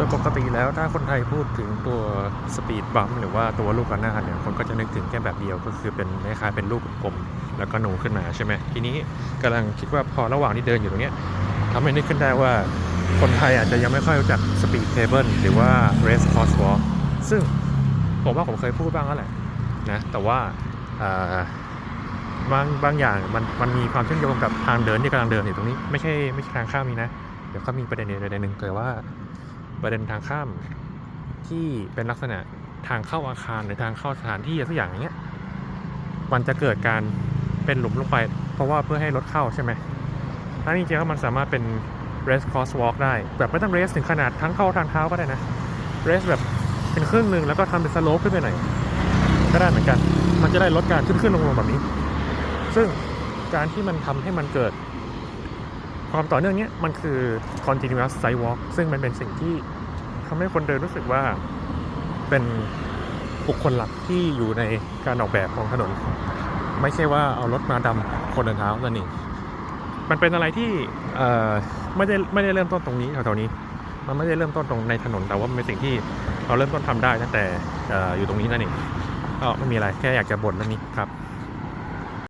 ดยปกติแล้วถ้าคนไทยพูดถึงตัวสปีดบัมหรือว่าตัวลูกระนาดเนี่ยคนก็จะนึกถึงแค่แบบเดียวก็คือเป็นคล้ายๆเป็นลูกกลมแล้วก็หนูขึ้นมาใช่ไหมทีนี้กำลังคิดว่าพอระหว่างที่เดินอยู่ตรงนี้ทำให้นึกขึ้นได้ว่าคนไทยอาจจะยังไม่ค่อยรู้จักสปีดเทเบิลหรือว่า race cross walk ซึ่งผมว่าผมเคยพูดบ้างแล้วแหละนะแต่ว่าบางบางอย่างมันมันมีความเชื่อมโยงกับทางเดินที่กำลังเดินอยู่ตรงนี้ ไม่ใช่ไม่ใช่ทางข้ามนี้นะ เดี๋ยวเขามีประเด็นประเด็นหนึ่งเกิดว่า ประเด็นทางข้ามที่เป็นลักษณะทางเข้าอาคารหรือทางเข้าสถานที่อะไรสักอย่างอย่างเงี้ยมันจะเกิดการเป็นหลุมลงไป เพราะว่าเพื่อให้รถเข้าใช่ไหมทั้งจริงๆแล้วมันสามารถเป็น race cross walk ได้ แบบไม่ต้อง race ถึงขนาดทั้งเข้าทางเท้าก็ได้นะ race แบบเป็นครึ่งหนึ่งแล้วก็ทำเป็นสโลปขึ้นไปหน่อยก็ได้เหมือนกัน มันจะได้ลดการขึ้นขึ้นลงลงแบบนี้ ซึ่งการที่มันทำให้มันเกิด ความต่อเนื่องเนี้ยมันคือ continuous sidewalk ซึ่งมันเป็นสิ่งที่ทำให้คนเดินรู้สึกว่าเป็นบุคคลหลักที่อยู่ในการออกแบบของถนน ไม่ใช่ว่าเอารถมาดำคนเดินเท้านั่นเองมันเป็นอะไรที่ไม่ได้ไม่ได้เริ่มต้นตรงนี้แถวๆนี้ มันไม่ได้เริ่มต้นตรงในถนน แต่ว่ามันเป็นสิ่งที่เราเริ่มต้นทำได้ตั้งแต่เอ่ออยู่ตรงนี้นั่นเองก็ไม่มีอะไรแค่อยากจะบ่นเรื่องนี้ครับ